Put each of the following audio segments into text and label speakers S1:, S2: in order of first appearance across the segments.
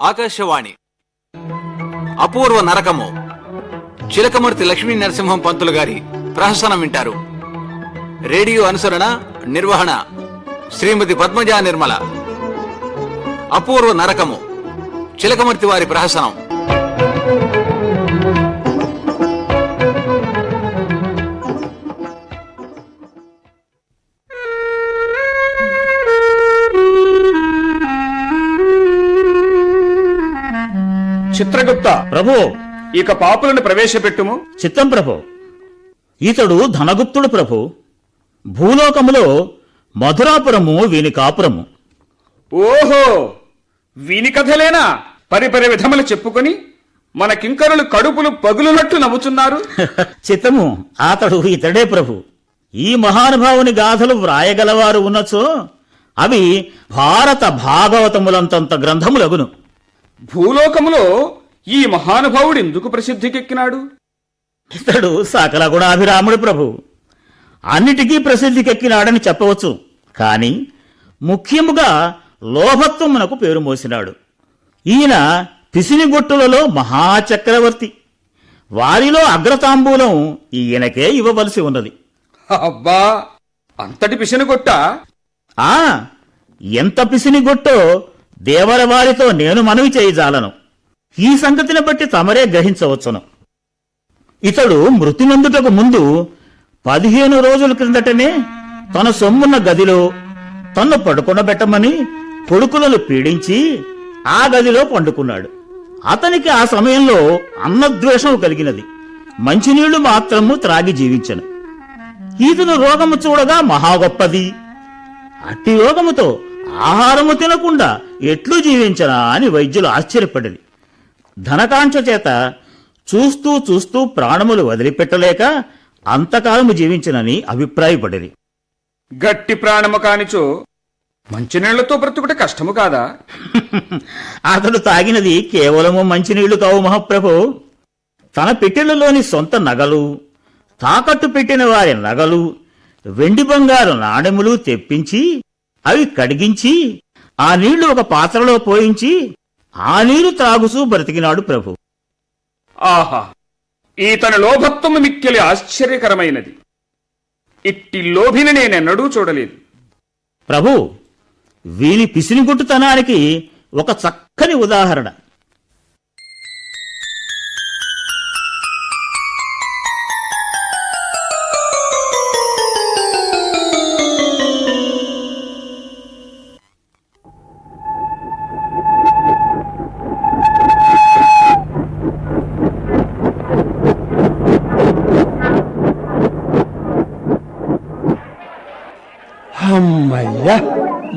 S1: ఆకాశవాణి. అపూర్వ నరకము. చిలకమూర్తి లక్ష్మీ నరసింహం పంతులు గారి ప్రహసనం వింటారు. రేడియో అనుసరణ నిర్వహణ శ్రీమతి పద్మజా నిర్మల. అపూర్వ నరకము. చిలకమూర్తి వారి ప్రహసనం.
S2: చిత్రగుప్త
S3: ప్రభు.
S2: ఇక పాపులను ప్రవేశపెట్టుము.
S3: చిత్తం ప్రభు. ఇతడు ధనగుప్తుడు ప్రభు. భూలోకములో మధురాపురము వీని కాపురము.
S2: ఓహో! వీని కథలేనా? పరిపరి విధములు చెప్పుకొని మన కింకరులు కడుపులు పగులునట్టు నవ్వుతున్నారు.
S3: చిత్తము. అతడు ఇతడే ప్రభు. ఈ మహానుభావుని గాథలు వ్రాయగలవారు ఉన్నచో అవి భారత భాగవతములంతంత గ్రంథములగును.
S2: భూలోకములో ఈ మహానుభావుడు ఎందుకు ప్రసిద్ధికెక్కినాడు?
S3: ఇతడు సకల గుణాభిరాముడు ప్రభు. అన్నిటికీ ప్రసిద్ధికెక్కినాడని చెప్పవచ్చు. కాని ముఖ్యముగా లోభత్వమునకు పేరు మోసినాడు. ఈయన పిసినిగొట్టులలో మహాచక్రవర్తి. వారిలో అగ్రతాంబూలం ఈయనకే ఇవ్వవలసి ఉన్నది.
S2: అబ్బా! అంతటి పిసినగొట్ట?
S3: ఆ! ఎంత పిసినిగొట్టో దేవరవారితో నేను మనవి చేయజాలను. ఈ సంగతిని బట్టి తమరే గ్రహించవచ్చును. ఇతడు మృతినందుటకు ముందు పదిహేను రోజుల క్రిందటనే తన సొమ్మున్న గదిలో తన్ను పడుకునబెట్టమని కొడుకులను పీడించి ఆ గదిలో పండుకున్నాడు. అతనికి ఆ సమయంలో అన్నద్వేషం కలిగినది. మంచినీళ్ళు మాత్రము త్రాగి జీవించను. ఈతను రోగము చూడగా మహా గొప్పది. అట్టి రోగముతో ఆహారము తినకుండా ఎట్లు జీవించనా అని వైద్యులు ఆశ్చర్యపడింది ధనకాంక్ష చేత చూస్తూ చూస్తూ ప్రాణములు వదిలిపెట్టలేక అంతకాలము జీవించనని అభిప్రాయపడిరి.
S2: గట్టి ప్రాణము కానిచో మంచినీళ్ళతో బ్రతుకుట కష్టము కాదా?
S3: అతడు తాగినది కేవలము మంచినీళ్ళు కావు మహాప్రభు. తన పెట్టెలలోని సొంత నగలు తాకట్టు పెట్టిన వారి నగలు వెండి బంగారు నాణెములు తెప్పించి అవి కడిగించి ఆ నీళ్ళు ఒక పాత్రలో పోయించి ఆ నీరు త్రాగుతూ బ్రతికినాడు ప్రభు.
S2: ఆహా ఈతని లోభత్వము మిక్కిలి ఆశ్చర్యకరమైనది. ఇట్టి లోభిని నేనెన్నడూ చూడలేదు.
S3: ప్రభు వీని పిసినిగుట్టుతనానికి ఒక చక్కని ఉదాహరణ.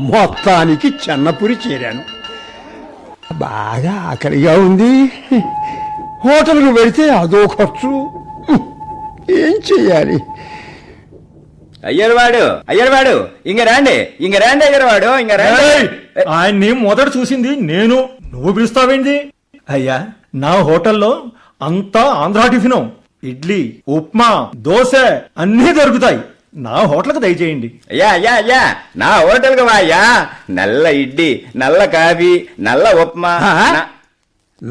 S4: మొత్తానికి చెన్నపురి చేరాను. బాగా ఆకలిగా ఉంది. హోటల్కు వెళితే అదో ఖర్చు. ఏం చెయ్యాలి
S5: అయ్యర్వాడు అయ్యర్వాడు ఇంక రాండి ఇంక రాండి అయ్యర్వాడు ఇంక రాండి!
S6: ఆయన్ని మొదట చూసింది నేను. నువ్వు పిలుస్తావేంది అయ్యా నా హోటల్లో అంతా ఆంధ్రా టిఫిను ఇడ్లీ ఉప్మా దోశ అన్నీ దొరుకుతాయి. నా హోటల్కి దయచేయండి.
S5: అయ్యా అయ్యా అయ్యా నా హోటల్కి వా అయ్యా. నల్ల ఇడ్లీ నల్ల కాఫీ నల్ల ఉప్మా? నా-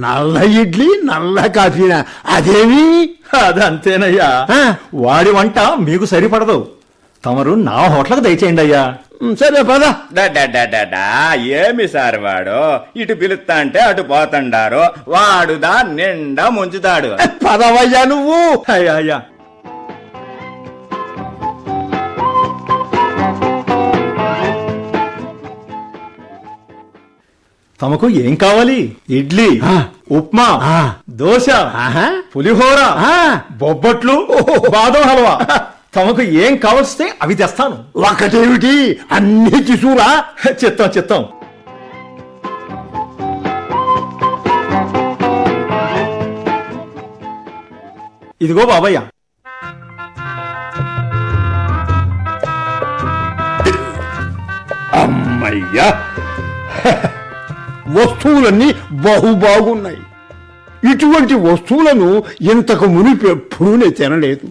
S4: నల్ల ఇడ్లీ నల్ల కాఫీనా? అదేమి?
S6: అదంతేనయ్యా.
S4: ఆ.
S6: వాడి వంట మీకు సరిపడదు. తమరు నా హోటల్కి దయచేయండి అయ్యా.
S4: సరే పద.
S5: డా, డా, డా, డా, డా. ఏమి సార్ వాడు? ఇటు పిలుస్తా అంటే అటు పోతండారు. వాడుదా నిండా ముంచుతాడు.
S4: పదవయ్యా నువ్వు.
S6: అయ్యా అయ్యా. తమకు ఏం కావాలి? ఇడ్లీ
S4: ఆ.
S6: ఉప్మా. దోశ. పులిహోర
S4: ఆ.
S6: బొబ్బట్లు బాదం హల్వా. తమకు ఏం కావలిస్తే అవి తెస్తాను.
S4: ఒకటేమిటి? అన్ని తీసుకురా
S6: చిత్తం చిత్తం ఇదిగో బాబయ్య.
S4: అమ్మయ్యా. వస్తువులన్నీ బహు బాగున్నాయి ఇటువంటి వస్తువులను ఇంతకు మునిపు ఎప్పుడూ నేను తినలేదు.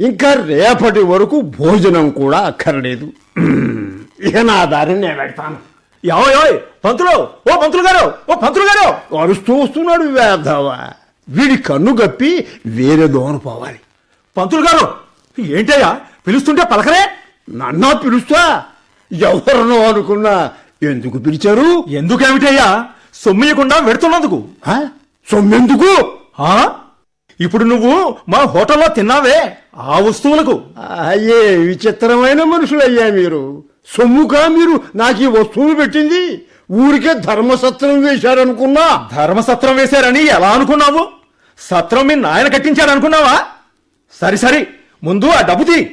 S4: ఇంకా రేపటి వరకు భోజనం కూడా అక్కర్లేదు. ఇక నా దారిని నేను పెడతాను
S6: యావోయ్ పంతులు ఓ పంతులు గారు ఓ పంతులు గారు.
S4: అరుస్తూ వస్తున్నాడు వేధవా. వీడి కన్ను గప్పి వేరే దోన పోవాలి.
S6: పంతులు గారు ఏంటయ్యా పిలుస్తుంటే పలకరే?
S4: నన్నా పిలుస్తా? ఎవరినో అనుకున్నా ఎందుకు పిలిచారు?
S6: ఎందుకేమిటయ్యా? సొమ్మియకుండా వెడుతున్నందుకు.
S4: ఆ? సొమ్మెందుకు?
S6: ఆ? ఇప్పుడు నువ్వు మా హోటల్లో తిన్నావే ఆ వస్తువులకు.
S4: అయ్యే విచిత్రమైన మనుషులయ్యా మీరు. సొమ్ముగా మీరు? నాకు ఈ వస్తువులు పెట్టింది. ఊరికే ధర్మసత్రం వేశారనుకున్నా.
S6: ధర్మసత్రం వేశారని ఎలా అనుకున్నావు? సత్రం మీ నాయన కట్టించాడు అనుకున్నావా సరి సరి ముందు ఆ డబ్బు తీ?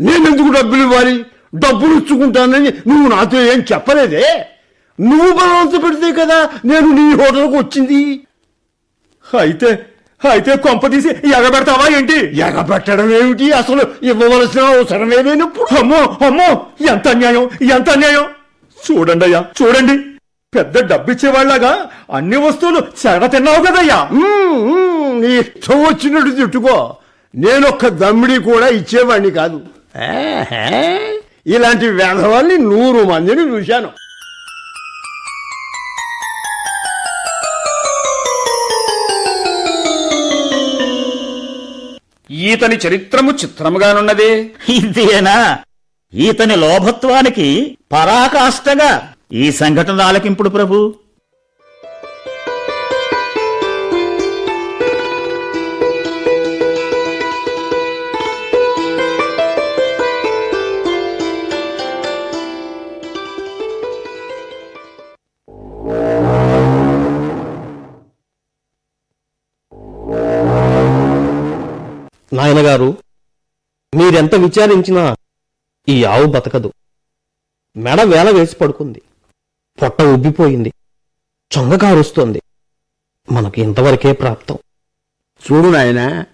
S4: నేనెందుకు డబ్బులు ఇవ్వాలి? డబ్బులు ఇచ్చుకుంటానని నువ్వు నాతో ఏం చెప్పలేదే? నువ్వు బలవంత పెడితే కదా నేను నీ హోటల్కి వచ్చింది.
S6: అయితే అయితే కొంపదీసి ఎగబెడతావా ఏంటి?
S4: ఎగబెట్టడం ఏమిటి? అసలు ఇవ్వవలసిన అవసరమే లేనప్పుడు.
S6: అమ్మో అమ్మో ఎంత అన్యాయం ఎంత అన్యాయం. చూడండి అయ్యా చూడండి. పెద్ద డబ్బిచ్చేవాళ్ళగా అన్ని వస్తువులు చెడ తిన్నావు కదయ్యా.
S4: నీ ఇష్టం వచ్చినట్టు తిట్టుకో. నేనొక్క దమ్మిడి కూడా ఇచ్చేవాడిని కాదు. ఇలాంటి వేధవాల్ని నూరు మందిని చూశాను.
S2: ఈతని చరిత్రము చిత్రముగానున్నదే.
S3: ఇదేనా ఈతని లోభత్వానికి పరాకాష్టగా ఈ సంఘటన ఆలకింపుడు ప్రభు.
S7: ఎంత విచారించినా ఈ ఆవు బతకదు. మెడ వేల వేసి పడుకుంది. పొట్ట ఉబ్బిపోయింది. చొంగకారుస్తోంది మనకు ఇంతవరకే ప్రాప్తం.
S4: చూడు నాయనా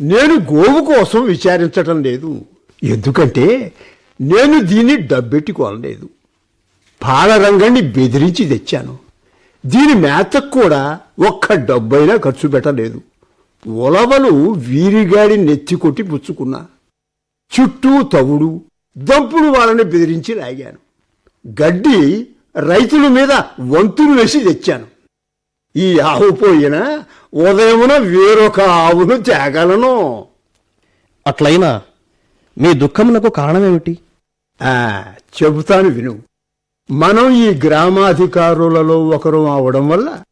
S4: నేను గోవు కోసం విచారించటం లేదు. ఎందుకంటే నేను దీన్ని డబ్బెట్టుకోనలేదు పాలరంగాన్ని బెదిరించి తెచ్చాను. దీని మేతకు కూడా ఒక్క డబ్బైనా ఖర్చు పెట్టలేదు. ఉలవలు వీరిగాడి నెత్తి కొట్టి పుచ్చుకున్నా. చుట్టూ తవుడు దంపుడు వాళ్ళని బెదిరించి లాగాను. గడ్డి రైతుల మీద వంతులు వేసి తెచ్చాను. ఈ ఆవు పోయినా ఉదయమున వేరొక ఆవును తేగలను.
S7: అట్లయినా మీ దుఃఖమునకు కారణమేమిటి?
S4: ఆ, చెబుతాను విను. మనం ఈ గ్రామాధికారులలో ఒకరు అవడం వల్ల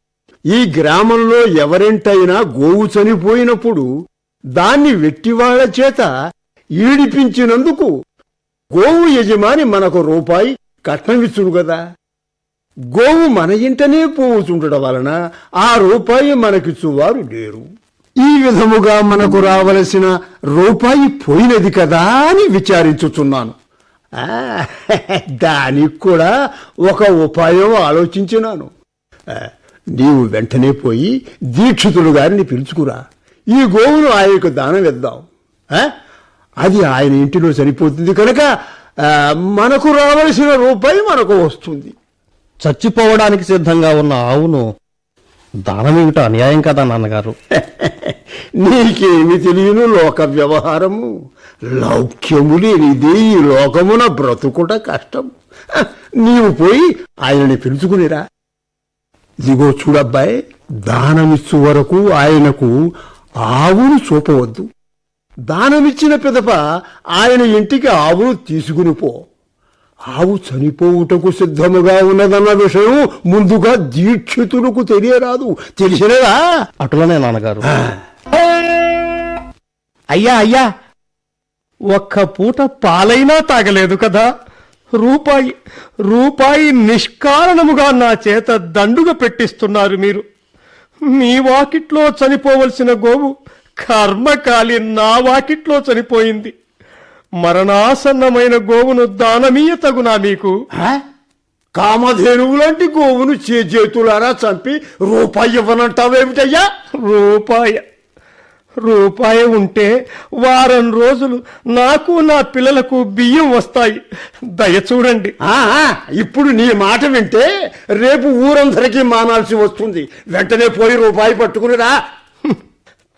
S4: ఈ గ్రామంలో ఎవరింటైనా గోవు చనిపోయినప్పుడు దాన్ని వెట్టివాళ్ళ చేత ఈడిపించినందుకు గోవు యజమాని మనకు రూపాయి కట్నమిచ్చుడు కదా గోవు మన ఇంటనే పోవుచుండడం వలన ఆ రూపాయి మనకిచ్చువారు లేరు. ఈ విధముగా మనకు రావలసిన రూపాయి పోయినది కదా అని విచారించుచున్నాను. ఆ, దానికి కూడా ఒక ఉపాయం ఆలోచించినాను. నీవు వెంటనే పోయి దీక్షితులు గారిని పిలుచుకురా. ఈ గోవును ఆయనకు దానం ఇద్దాం అది ఆయన ఇంటిలో సరిపోతుంది కనుక మనకు రావలసిన రూపాయి మనకు వస్తుంది.
S7: చచ్చిపోవడానికి సిద్ధంగా ఉన్న ఆవును దానమేమిటో అన్యాయం కదా నాన్నగారు.
S4: నీకేమి తెలియను లోక వ్యవహారము? లౌక్యము లేనిదే ఈ లోకమున బ్రతుకుట కష్టం. నీవు పోయి ఆయనని పిలుచుకునిరా. ఇదిగో చూడబ్బాయి దానమిచ్చు వరకు ఆయనకు ఆవును చూపవద్దు. దానమిచ్చిన పిదప ఆయన ఇంటికి ఆవును తీసుకుని పో. ఆవు చనిపోవుటకు సిద్ధముగా ఉన్నదన్న విషయం ముందుగా దీక్షితులకు తెలియరాదు. తెలిసినదా?
S7: అటులనే నాన్నగారు.
S8: అయ్యా అయ్యా ఒక్క పూట పాలైనా తాగలేదు కదా. రూపాయి రూపాయి నిష్కారణముగా నా చేత దండుగ పెట్టిస్తున్నారు మీరు. మీ వాకిట్లో చనిపోవలసిన గోవు కర్మకాలి నా వాకిట్లో చనిపోయింది. మరణాసన్నమైన గోవును దానమీయ తగునా మీకు?
S4: కామధేనువు లాంటి గోవును చేతులారా చంపి రూపాయి ఇవ్వనంటావేమిటయ్యా
S8: రూపాయ. రూపాయి ఉంటే వారం రోజులు నాకు నా పిల్లలకు బియ్యం వస్తాయి. దయ చూడండి.
S4: ఇప్పుడు నీ మాట వింటే రేపు ఊరందరికీ మానాల్సి వస్తుంది. వెంటనే పోయి రూపాయి పట్టుకునిరా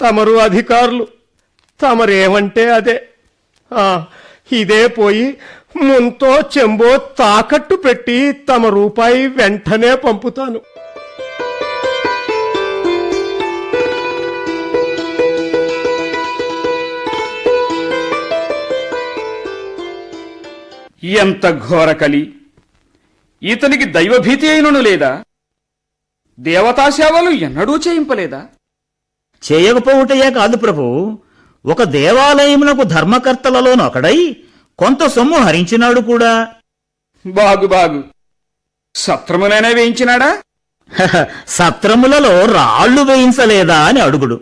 S8: తమరు అధికారులు తమరేమంటే అదే. ఆ, ఇదే పోయి ముంతో చెంబో తాకట్టు పెట్టి తమ రూపాయి వెంటనే పంపుతాను.
S2: ఎంత ఘోరకలి ఇతనికి దైవభీతి అయినను లేదా? దేవతాసేవలు ఎన్నడూ చేయింపలేదా?
S3: చేయకపోవుటయే కాదు ప్రభు. ఒక దేవాలయమునకు ధర్మకర్తలలోను ఒకడై కొంత సొమ్ము హరించినాడు కూడా.
S2: బాగు బాగు. సత్రమునైనా వేయించినాడా?
S3: సత్రములలో రాళ్ళు వేయించలేదా అని అడుగుడు.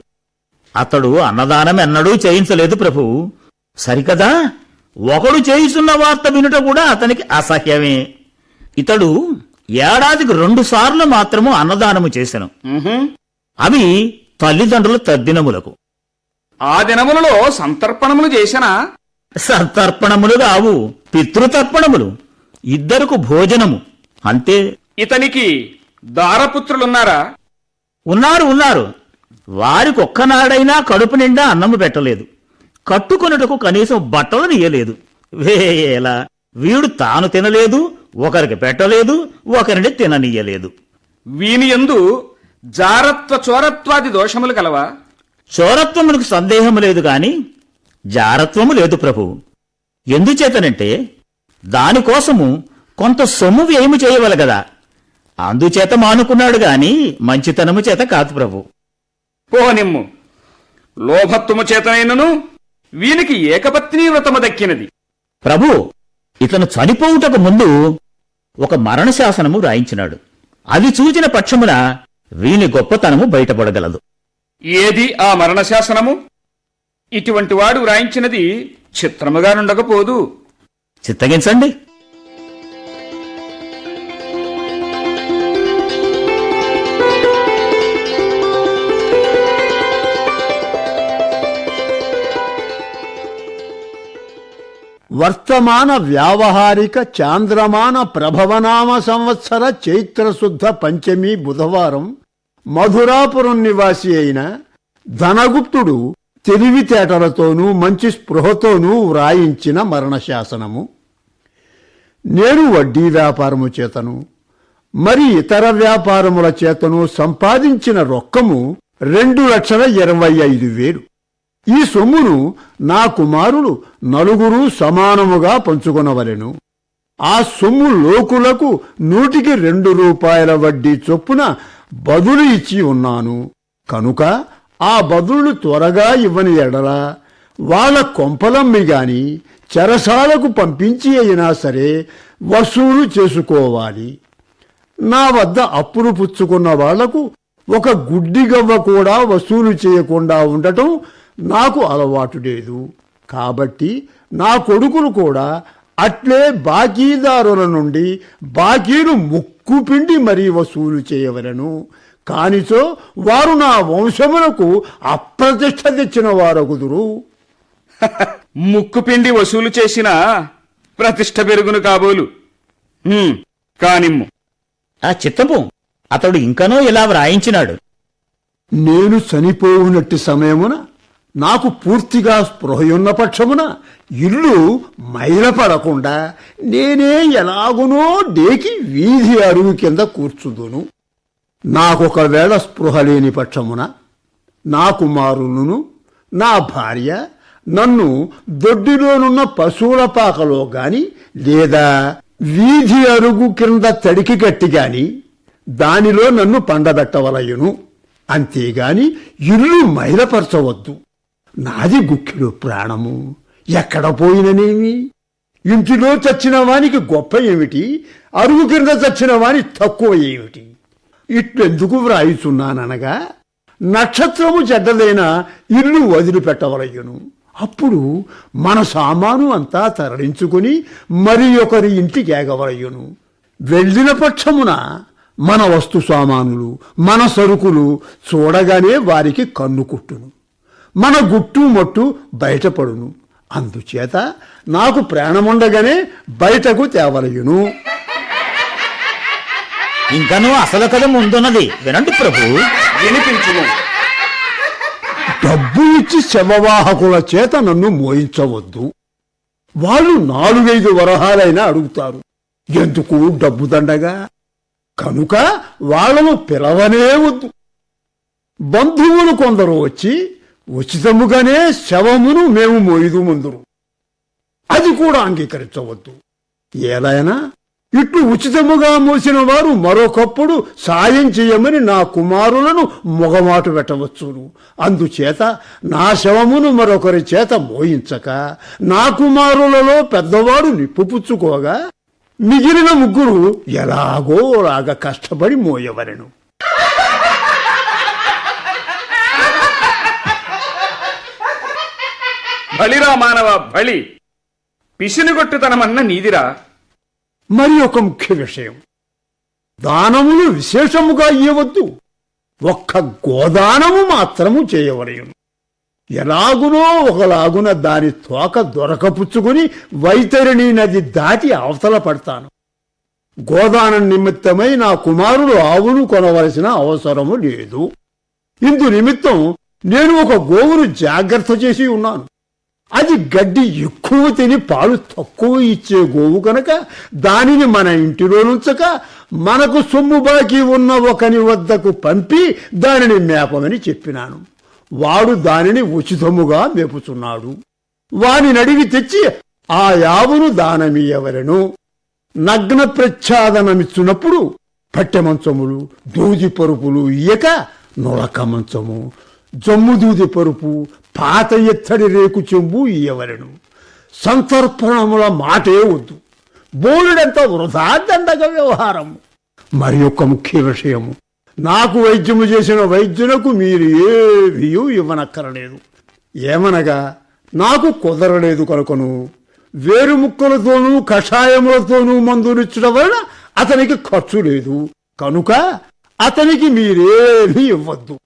S3: అతడు అన్నదానం ఎన్నడూ చేయించలేదు ప్రభు. సరికదా? ఒకడు చేయిస్తున్న వార్త వినుట కూడా అతనికి అసహ్యమే. ఇతడు ఏడాదికి రెండు సార్లు మాత్రము అన్నదానము
S2: ఉహుం.
S3: అవి తల్లిదండ్రుల తద్దినములకు.
S2: ఆ దినములలో సంతర్పణములు చేసినా
S3: సంతర్పణములు కావు పితృతర్పణములు ఇద్దరుకు భోజనము. అంతే
S2: ఇతనికి దారపుత్రులున్నారా?
S3: ఉన్నారు ఉన్నారు. వారికి ఒక్కనాడైనా కడుపు నిండా అన్నము పెట్టలేదు. కట్టుకొనుటకు కనీసం బట్టలు నీయలేదు వేయేలా వీడు తాను తినలేదు ఒకరికి పెట్టలేదు ఒకరిని తిననీయలేదు.
S2: వీని యందు జారత్వ చోరత్వాది దోషములు కలవా?
S3: చోరత్వమునకు సందేహము లేదు గాని జారత్వము లేదు ప్రభు. ఎందుచేతనంటే దానికోసము కొంత సొమ్ము వ్యయము చేయవల గదా. అందుచేత మానుకున్నాడు గాని మంచితనము చేత కాదు ప్రభు.
S2: పోనిమ్ము. లోభత్వము చేతనైనను వీనికి ఏకపత్ని వ్రతము దక్కినది.
S3: ప్రభు ఇతను చనిపోవుటకు ముందు ఒక మరణ శాసనము రాయించినాడు. అది చూచిన పక్షమున వీని గొప్పతనము బయటపడగలదు.
S2: ఏది ఆ మరణ శాసనము ఇటువంటి వాడు వ్రాయించినది చిత్రముగా నుండకపోదు.
S3: చిత్తగించండి.
S4: వర్తమాన వ్యావహారిక చాంద్రమాన ప్రభవనామ సంవత్సర చైత్రశుద్ధ పంచమి బుధవారం మధురాపురం నివాసి అయిన ధనగుప్తుడు తెలివితేటలతోనూ మంచి స్పృహతోనూ వ్రాయించిన మరణశాసనము. నేను వడ్డీ వ్యాపారము చేతను మరి ఇతర వ్యాపారముల చేతను సంపాదించిన రొక్కము రెండు లక్షల ఇరవై ఐదు వేలు. ఈ సొమ్మును నా కుమారులు నలుగురు సమానముగా పంచుకొనవలెను. ఆ సొమ్ము లోకులకు నూటికి రెండు రూపాయల వడ్డీ చొప్పున బదులు ఇచ్చి ఉన్నాను. కనుక ఆ బదులు త్వరగా ఇవ్వని ఎడలా వాళ్ళ కొంపలమ్మి గాని చెరసాలకు పంపించి అయినా సరే వసూలు చేసుకోవాలి. నా వద్ద అప్పులు పుచ్చుకున్న వాళ్ళకు ఒక గుడ్డిగవ్వ కూడా వసూలు చేయకుండా ఉండటం నాకు అలవాటు లేదు. కాబట్టి నా కొడుకులు కూడా అట్లే బాకీదారుల నుండి బాకీలు ముక్కు ముక్కుపిండి మరీ వసూలు చేయవలను. కానిచో వారు నా వంశములకు అప్రతిష్ట తెచ్చిన వారగుదురు.
S2: ముక్కుపిండి వసూలు చేసిన ప్రతిష్ట పెరుగును కాబోలు. హ్మ్, కానిమ్ము.
S3: ఆ చిత్తము అతడు ఇంకనూ ఇలా వ్రాయించినాడు.
S4: నేను చనిపోవునట్టి సమయమున నాకు పూర్తిగా స్పృహయున్న పక్షమున ఇల్లు మైలపడకుండా నేనే ఎలాగునో డేకి వీధి అరుగు కింద కూర్చుదును. నాకొకవేళ స్పృహ లేని పక్షమున నా కుమారులను నా భార్య నన్ను దొడ్డిలోనున్న పశువుల పాకలో గాని లేదా వీధి అరుగు కింద తడికి కట్టి గాని దానిలో నన్ను పండబెట్టవలయును. అంతేగాని ఇల్లు మైలపరచవద్దు. నాది గుక్కిడు ప్రాణము. ఎక్కడ పోయిననేమి? ఇంటిలో చచ్చిన వానికి గొప్ప ఏమిటి? అరుగు కింద చచ్చిన వాని తక్కువ ఏమిటి? ఇట్లెందుకు వ్రాయిచున్నాననగా నక్షత్రము చెడ్డదైన ఇల్లు వదిలిపెట్టవలయ్యను అప్పుడు మన సామాను అంతా తరలించుకుని మరి ఒకరి ఇంటికి ఏగవలయ్యను వెళ్ళిన పక్షమున మన వస్తు సామానులు మన సరుకులు చూడగానే వారికి కన్ను కుట్టును. మన గుట్టు మట్టు బయటపడును. అందుచేత నాకు ప్రాణముండగానే బయటకు తేవలయును.
S3: ఇంకనూ అసలు కథ ముందున్నది. వినండి ప్రభు.
S2: వినిపించుము.
S4: డబ్బు ఇచ్చి శవవాహకుల చేత నన్ను మోయించవద్దు. వాళ్ళు నాలుగైదు వరహాలైనా అడుగుతారు. ఎందుకు డబ్బు దండగా? కనుక వాళ్ళను పిలవనే వద్దు. బంధువులు కొందరు వచ్చి ఉచితముగానే శవమును మేము మోయుదు ముందురు. అది కూడా అంగీకరించవద్దు. ఏదైనా ఇట్లు ఉచితముగా మోసిన వారు మరొకప్పుడు సాయం చేయమని నా కుమారులను మొగమాటు పెట్టవచ్చును. అందుచేత నా శవమును మరొకరి చేత మోయించక నా కుమారులలో పెద్దవాడు నిప్పుపుచ్చుకోగా మిగిలిన ముగ్గురు ఎలాగో లాగా కష్టపడి మోయవరెను
S2: బలిరా మానవ బలి. పిసినిగొట్టుతనమన్న నీదిరా.
S4: మరి ఒక ముఖ్య విషయం. దానములు విశేషముగా ఇయ్యవద్దు. ఒక్క గోదానము మాత్రము చేయవలయును ఎలాగునో ఒకలాగున దాని తోక దొరకపుచ్చుకుని వైతరిణి నది దాటి అవతల పడతాను. గోదానం నిమిత్తమై నా కుమారుడు ఆవును కొనవలసిన అవసరము లేదు. ఇందు నిమిత్తం నేను ఒక గోవును జాగ్రత్త చేసి ఉన్నాను. అది గడ్డి ఎక్కువ తిని పాలు తక్కువ ఇచ్చే గోవు కనుక దానిని మన ఇంటిలో నుంచక మనకు సొమ్ము బాకీ ఉన్న ఒకని వద్దకు పంపి దానిని మేపమని చెప్పినాను. వాడు దానిని ఉచితముగా మేపుచున్నాడు. వాని నడివి తెచ్చి ఆ యావును దానమీయవలను నగ్న ప్రచ్ఛాదనమిచ్చినప్పుడు పట్టెమంచములు దూది పరుపులు ఇయ్యక నొలక మంచము. జమ్ము దూది పరుపు పాత ఎత్తడి రేకు చెంబు ఇయ్యవలను సంతర్పణముల మాటే వద్దు. బోలుడంత వృధా దండగ వ్యవహారం మరి ఒక ముఖ్య విషయము. నాకు వైద్యము చేసిన వైద్యులకు మీరు ఏమీ ఇవ్వనక్కరలేదు. ఏమనగా నాకు కుదరలేదు కనుకను. వేరు ముక్కలతోనూ కషాయములతోనూ మందునిచ్చడం వలన అతనికి ఖర్చు లేదు. కనుక అతనికి మీరేమీ ఇవ్వద్దు.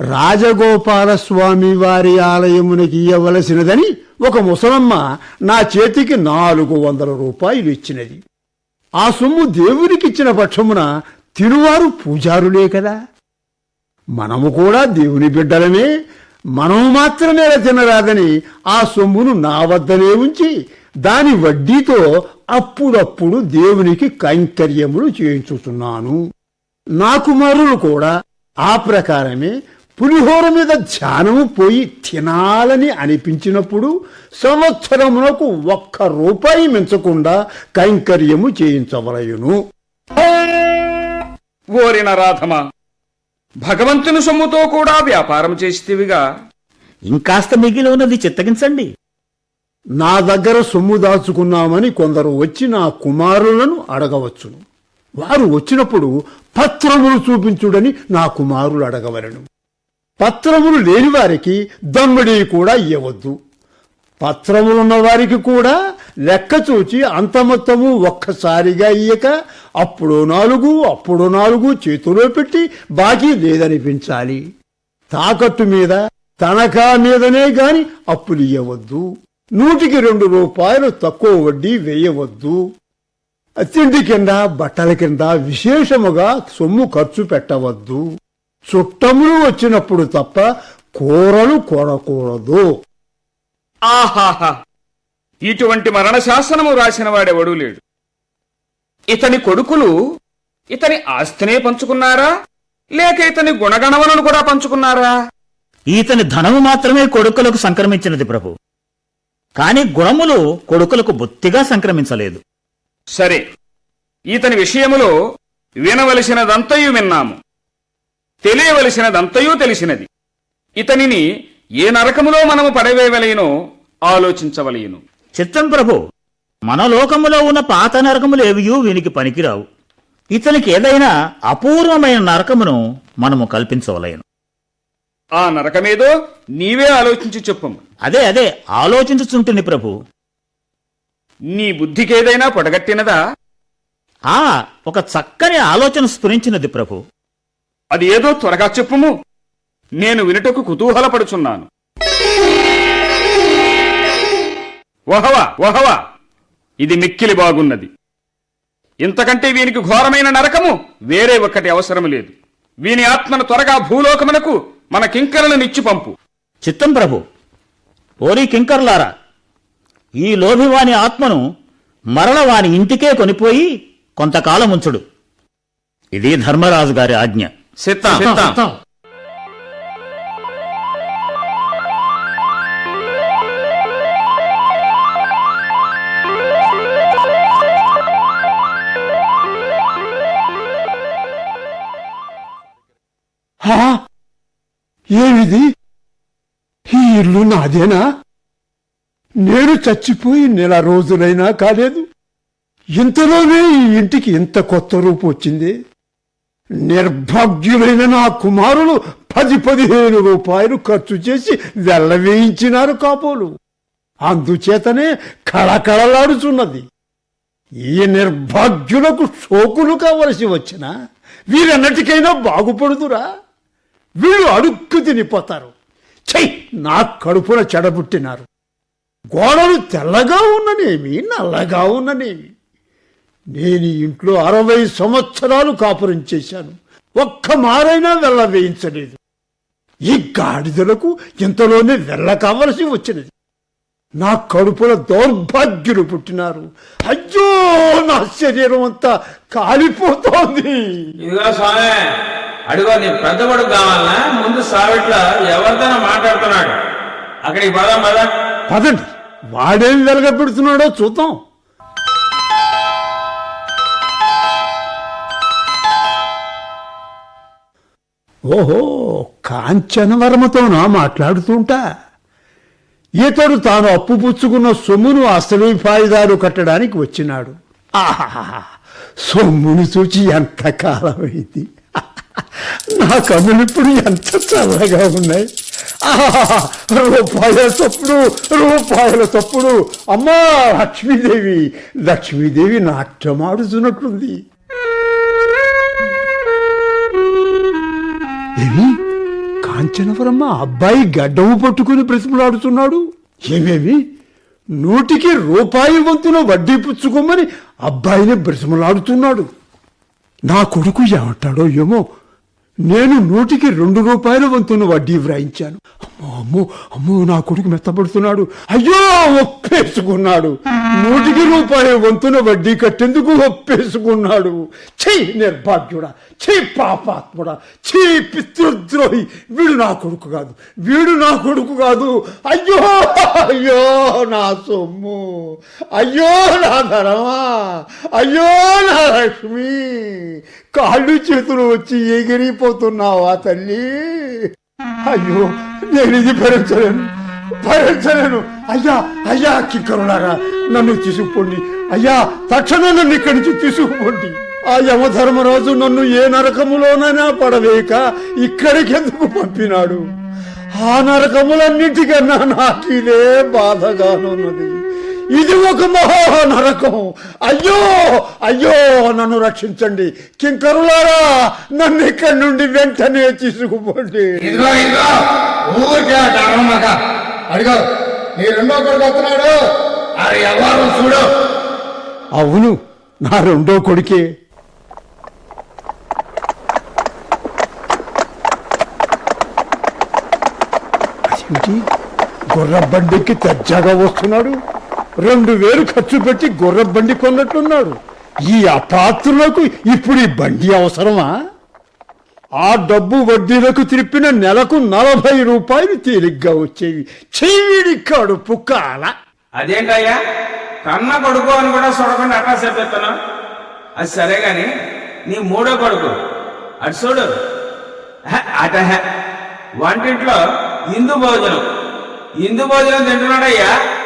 S4: రాజగోపాలస్వామి వారి ఆలయమునకి ఇయ్యవలసినదని ఒక ముసలమ్మ నా చేతికి నాలుగు వందల రూపాయలు ఇచ్చినది. ఆ సొమ్ము దేవునికిచ్చిన పక్షమున తిరువారు పూజారులే కదా. మనము కూడా దేవుని బిడ్డలమే మనము మాత్రమే తినరాదని ఆ సొమ్మును నా వద్దనే ఉంచి దాని వడ్డీతో అప్పుడప్పుడు దేవునికి కైంకర్యములు చేయించుతున్నాను నా కుమారులు కూడా ఆ ప్రకారమే పులిహోర మీద ధ్యానము పోయి తినాలని అనిపించినప్పుడు సంవత్సరమునకు ఒక్క రూపాయి మించకుండా కైంకర్యము చేయించవలయును.
S2: ఓరి నరాధమా భగవంతుని సొమ్ముతో కూడా వ్యాపారం చేస్తేవిగా.
S3: ఇంకాస్త మిగిలి ఉన్నది చిత్తగించండి.
S4: నా దగ్గర సొమ్ము దాచుకున్నామని కొందరు వచ్చి నా కుమారులను అడగవచ్చును. వారు వచ్చినప్పుడు పత్రములు చూపించుడని నా కుమారులు అడగవలను. పత్రములు లేని వారికి దమ్మిడి కూడా ఇవ్వద్దు పత్రములున్న వారికి కూడా లెక్క చూచి అంత మొత్తము ఒక్కసారిగా ఇయ్యక అప్పుడు నాలుగు అప్పుడు నాలుగు చేతిలో పెట్టి బాకీ లేదనిపించాలి. తాకట్టు మీద తనఖా మీదనే గాని అప్పులు ఇవ్వద్దు నూటికి రెండు రూపాయలు తక్కువ వడ్డీ వేయవద్దు. తిండి కింద బట్టల కింద విశేషముగా సొమ్ము ఖర్చు పెట్టవద్దు. చుట్టములు వచ్చినప్పుడు తప్ప కూరలు కొనకూడదు.
S2: ఆహాహా! ఇటువంటి మరణ శాసనము రాసిన వాడెవడూ లేడు. ఇతని కొడుకులు ఇతని ఆస్తినే పంచుకున్నారా? లేక ఇతని గుణగణములను కూడా పంచుకున్నారా?
S3: ఈతని ధనము మాత్రమే కొడుకులకు సంక్రమించినది ప్రభు. కాని గుణములు కొడుకులకు బొత్తిగా సంక్రమించలేదు.
S2: సరే ఇతని విషయములో వినవలసినదంతయు విన్నాము. తెలియవలసినదంతయూ తెలిసినది. ఇతనిని ఏ నరకములో మనము పడవేయవలయనో ఆలోచించవలయను
S3: చిత్తం ప్రభు మన లోకములో ఉన్న పాత నరకములు ఏవియూ వీనికి పనికిరావు. ఇతనికి ఏదైనా అపూర్వమైన నరకమును మనము కల్పించవలయను
S2: ఆ నరకమేదో నీవే ఆలోచించి చెప్పము.
S3: అదే అదే ఆలోచించుచుంటుంది ప్రభు.
S2: నీ బుద్ధికేదైనా పొడగట్టినదా?
S3: ఆ ఒక చక్కని ఆలోచన స్ఫురించినది ప్రభు.
S2: అది ఏదో త్వరగా చెప్పుము. నేను వినుటకు కుతూహలపడుచున్నాను. వహవా వహవా ఇది మిక్కిలి బాగున్నది. ఇంతకంటే వీనికి ఘోరమైన నరకము వేరే ఒక్కటి అవసరం లేదు. వీని ఆత్మను త్వరగా భూలోకమునకు మన కింకరలను ఇచ్చి పంపు.
S3: చిత్తం ప్రభు ఓరి కింకర్లారా ఈ లోభివాని ఆత్మను మరల వాని ఇంటికే కొనిపోయి కొంతకాలం ఉంచుడు ఇది ధర్మరాజు గారి ఆజ్ఞ.
S2: సిత్తం
S4: హా? ఏమిది? ఈ ఇల్లు నాదేనా? నేను చచ్చిపోయి నెల రోజులైనా కాలేదు. ఇంతలోనే ఈ ఇంటికి ఇంత కొత్త రూపు వచ్చింది. నిర్భాగ్యులైన నా కుమారులు పది పదిహేను రూపాయలు ఖర్చు చేసి వెళ్ళవేయించినారు కాపోలు. అందుచేతనే కళకళలాడుచున్నది. ఈ నిర్భాగ్యులకు సోకులు కావలసి వచ్చిన వీరన్నటికైనా బాగుపడుదురా. వీళ్ళు అడుక్కు తినిపోతారు. చెయ్ నా కడుపున చెడబుట్టినారు. గోడలు తెల్లగా ఉన్ననేమి నల్లగా ఉన్ననేమి? నేను ఇంట్లో అరవై సంవత్సరాలు కాపురం చేశాను. ఒక్క మారైనా వెళ్ళ వేయించలేదు. ఈ గాడిదలకు ఇంతలోనే వెళ్ళ కావలసి వచ్చినది. నా కడుపున దౌర్భాగ్యులు పుట్టినారు. అయ్యో నా శరీరం అంతా కాలిపోతోంది.
S9: ఇదిగో స్వామి అడిగో నీ పెద్ద కొడుకు కావాలనా? ముందు సావిట్లో ఎవరితో మాట్లాడుతున్నాడు. అక్కడికి పదాం పదా.
S4: పదండి. వాడేం వెలగబెడుతున్నాడో చూద్దాం. ఓహో కాంచనవర్మతోనా మాట్లాడుతుంటా ఇతడు తాను అప్పు పుచ్చుకున్న సొమ్మును అసలు ఫాయిదారు కట్టడానికి వచ్చినాడు. ఆహా సొమ్మును చూచి ఎంత కాలమైంది. నా కన్నులు ఇప్పుడు ఎంత చల్లగా ఉన్నాయి. రూపాయల తప్పుడు రూపాయల తప్పుడు అమ్మా లక్ష్మీదేవి లక్ష్మీదేవి నాట్యమాడుతున్నట్లుంది ఏమి? కాంచనవరమ్మ అబ్బాయి గడ్డము పట్టుకుని బ్రతిమలాడుతున్నాడు. ఏమేమి? నూటికి రూపాయి వంతున వడ్డీ పుచ్చుకోమని అబ్బాయిని బ్రతిమలాడుతున్నాడు. నా కొడుకు ఏమంటాడో ఏమో? నేను నూటికి రెండు రూపాయల వంతున వడ్డీ వ్రాయించాను. అమ్మో అమ్మో నా కొడుకు మెత్తపడుతున్నాడు అయ్యో ఒప్పేసుకున్నాడు. నూటికి రూపాయల వంతున వడ్డీ కట్టేందుకు ఒప్పేసుకున్నాడు. ఛీ నిర్భాగ్యుడా ఛీ పాపాత్ముడా ఛీ పితృద్రోహి. వీడు నా కొడుకు కాదు. వీడు నా కొడుకు కాదు. అయ్యో అయ్యో నా సొమ్ము. అయ్యో నా ధనమా. అయ్యో నా లక్ష్మి. కాళ్ళు చేతులు వచ్చి ఎగిరిపోతున్నావా తల్లి? అయ్యో నేను ఇది భరించలేను. భరించలేను. అయ్యా అయ్యా కింకరులారా నన్ను తీసుకుపోండి. అయ్యా తక్షణం నన్ను ఇక్కడి నుంచి తీసుకుపోండి. ఆ యమధర్మరాజు నన్ను ఏ నరకములోనైనా పడవేక ఇక్కడికి ఎందుకు పంపినాడు? ఆ నరకములన్నిటికన్నా నాకు ఇదే బాధగానున్నది. ఇది ఒక మహా నరకం అయ్యో అయ్యో నన్ను రక్షించండి. కింకరులారా నన్ను ఇక్కడి నుండి వెంటనే తీసుకుపోండి.
S8: ఇదిగో ఇదిగో ఊరికే అట. అరవమాక అడిగో నీ రెండో కొడుకు వస్తున్నాడు అది ఎవరు చూడు.
S4: అవును నా రెండో కొడుకే. అదేమిటి గుర్రబండికి తజ్జాగా వస్తున్నాడు. రెండు వేలు ఖర్చు పెట్టి గుర్రబండి కొన్నట్టున్నాడు ఈ అపాత్రులకు ఇప్పుడు ఈ బండి అవసరమా? ఆ డబ్బు వడ్డీలకు తిరిపిన నెలకు నలభై రూపాయలు తేలిగ్గా వచ్చేవి. చెవిడి కడుపు కాల.
S9: అదేంటయ్యా? కన్న కొడుకు అని కూడా చూడకుండా అట్లా చెప్పేస్తున్నావు? అది సరే గాని నీ మూడో కొడుకు. అటు చూడు. అట వంటింట్లో ఇందు భోజనం. ఇందు భోజనం తింటున్నాడయ్యా?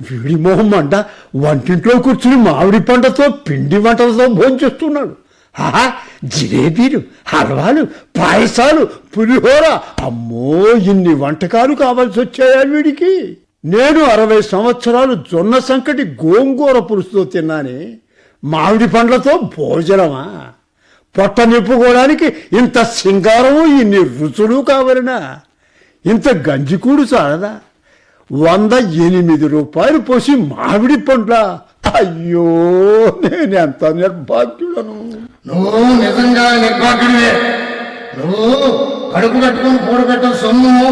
S4: వీడి మొహం అంట వంటింట్లో కూర్చుని మామిడి పంటతో పిండి వంటలతో భోంచేస్తున్నాడు ఆహా జిలేబీలు హల్వాలు పాయసాలు పులిహోర. అమ్మో ఇన్ని వంటకాలు కావాల్సి వచ్చాయా వీడికి? నేను అరవై సంవత్సరాలు జొన్న సంకటి గోంగూర పులుసుతో తిన్నానే. మామిడి పండ్లతో భోజనమా? పొట్ట నింపుకోవడానికి ఇంత సింగారము ఇన్ని రుచులు కావలనా? ఇంత గంజికూడు చాలదా? వంద ఎనిమిది రూపాయలు పోసి మామిడి పండ్ల. అయ్యో నేను ఎంత నిర్భాగ్యులను
S8: నువ్వు నిజంగా నిర్భాగ్యుడివే. నువ్వు కడుపు కట్టుకుని కూడబెట్టిన సొమ్ము.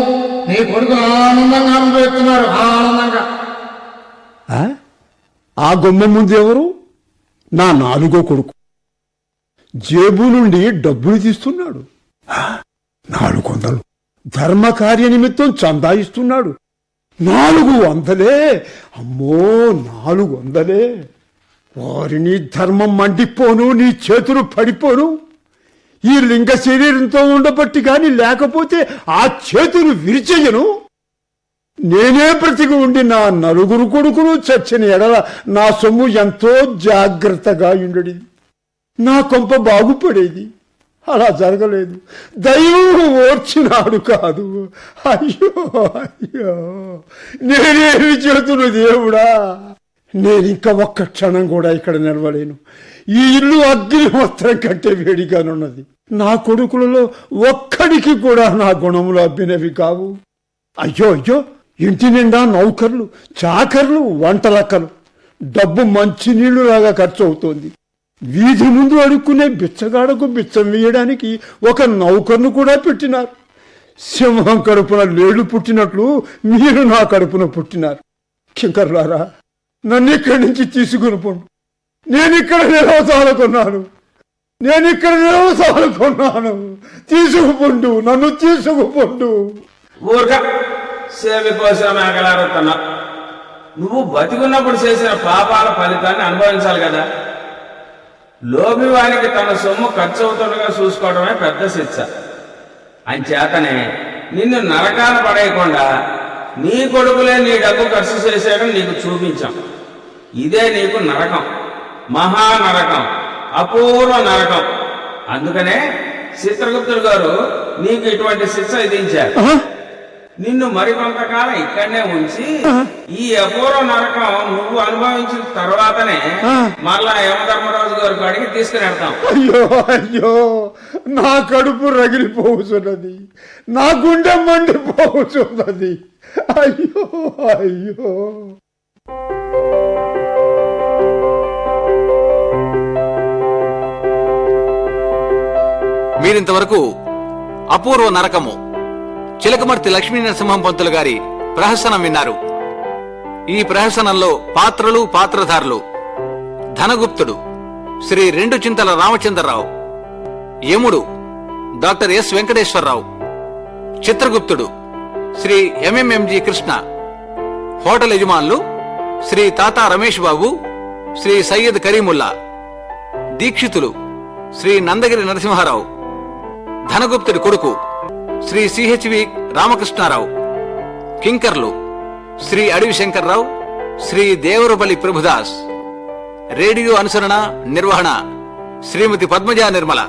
S8: నీ కొడుకు ఆనందంగా అనుభవిస్తున్నారు ఆనందంగా.
S4: ఆ? ఆ గుమ్మ ముందు ఎవరు? నా నాలుగో కొడుకు. జేబు నుండి డబ్బులు తీస్తున్నాడు? నాలుగు వందలు. ధర్మ కార్య నిమిత్తం చందాయిస్తున్నాడు నాలుగు వందలే. అమ్మో నాలుగు వందలే. వారిని ధర్మం మండిపోను నీ చేతులు పడిపోను. ఈ లింగ శరీరంతో ఉండబట్టి కానీ లేకపోతే ఆ చేతులు విరిచేయను. నేనే ప్రతికి ఉండి నా నలుగురు కొడుకులు చచ్చిన ఎడల నా సొమ్ము ఎంతో జాగ్రత్తగా ఉండేది నా కొంప బాగుపడేది. అలా జరగలేదు. దైవం ఓర్చినాడు కాదు. అయ్యో అయ్యో. నేనేమి చేతును దేవుడా? నేను ఇంకా ఒక్క క్షణం కూడా ఇక్కడ నిలవలేను. ఈ ఇల్లు అగ్ని కంటే వేడిగానున్నది. నా కొడుకులలో ఒక్కడికి కూడా నా గుణములు అబ్బినవి కావు. అయ్యో అయ్యో. ఇంటి నిండా నౌకర్లు చాకర్లు వంటలక్కలు. డబ్బు మంచినీళ్ళు లాగా ఖర్చు అవుతోంది వీధి ముందు అడుక్కునే బిచ్చగాడకు బిచ్చం వేయడానికి ఒక నౌకర్ను కూడా పెట్టినారు. సింహం కడుపున లేళ్ళు పుట్టినట్లు మీరు నా కడుపున పుట్టినారు. కింకర్లారా నన్ను ఇక్కడి నుంచి తీసుకుని పోండి. నేను ఇక్కడ నిలవసాలకున్నాను నేను ఇక్కడ నిలవసాలకున్నాను తీసుకుపోండు నన్ను తీసుకుపోండు.
S9: కోసం నువ్వు బతికున్నప్పుడు చేసిన పాపాల ఫలితాన్ని అనుభవించాలి కదా. లోభివానికి తన సొమ్ము ఖర్చు అవుతుండగా చూసుకోవడమే పెద్ద శిక్ష. అంచేతనే నిన్ను నరకాన పడేయకుండా నీ కొడుకులే నీ డబ్బు ఖర్చు చేసేయడం నీకు చూపించాం. ఇదే నీకు నరకం. మహా నరకం. అపూర్వ నరకం. అందుకనే చిత్రగుప్తుడు గారు నీకు ఇటువంటి శిక్ష విధించారు. నిన్ను మరికొంతకాలం ఇక్కడనే ఉంచి ఈ అపూర్వ నరకం నువ్వు అనుభవించిన తర్వాతనే మళ్ళా యమధర్మరాజు గారి కాడికి తీసుకుని వెళ్తాం
S4: అయ్యో అయ్యో నా కడుపు రగిలిపోతున్నది. నా గుండె మండిపోతున్నది. అయ్యో అయ్యో.
S1: మీరింతవరకు అపూర్వ నరకము చిలకమర్తి లక్ష్మీ నరసింహం పంతులు గారి ప్రహసనం విన్నారు. ఈ ప్రహసనంలో పాత్రలు పాత్రధారులు. ధనగుప్తుడు శ్రీ రెండు చింతల రామచంద్రరావు. యముడు డాక్టర్ ఎస్ వెంకటేశ్వరరావు. చిత్రగుప్తుడు శ్రీ ఎంఎంఎంజి కృష్ణ. హోటల్ యజమానులు శ్రీ తాతా రమేష్ బాబు శ్రీ సయ్యద్ కరీముల్లా. దీక్షితులు శ్రీ నందగిరి నరసింహారావు. ధనగుప్తుడి కొడుకు శ్రీ సిహెచ్వి రామకృష్ణారావు. కింకర్లు శ్రీ అడవి శంకర్రావు శ్రీ దేవరపల్లి ప్రభుదాస్. రేడియో అనుసరణ నిర్వహణ శ్రీమతి పద్మజా నిర్మల.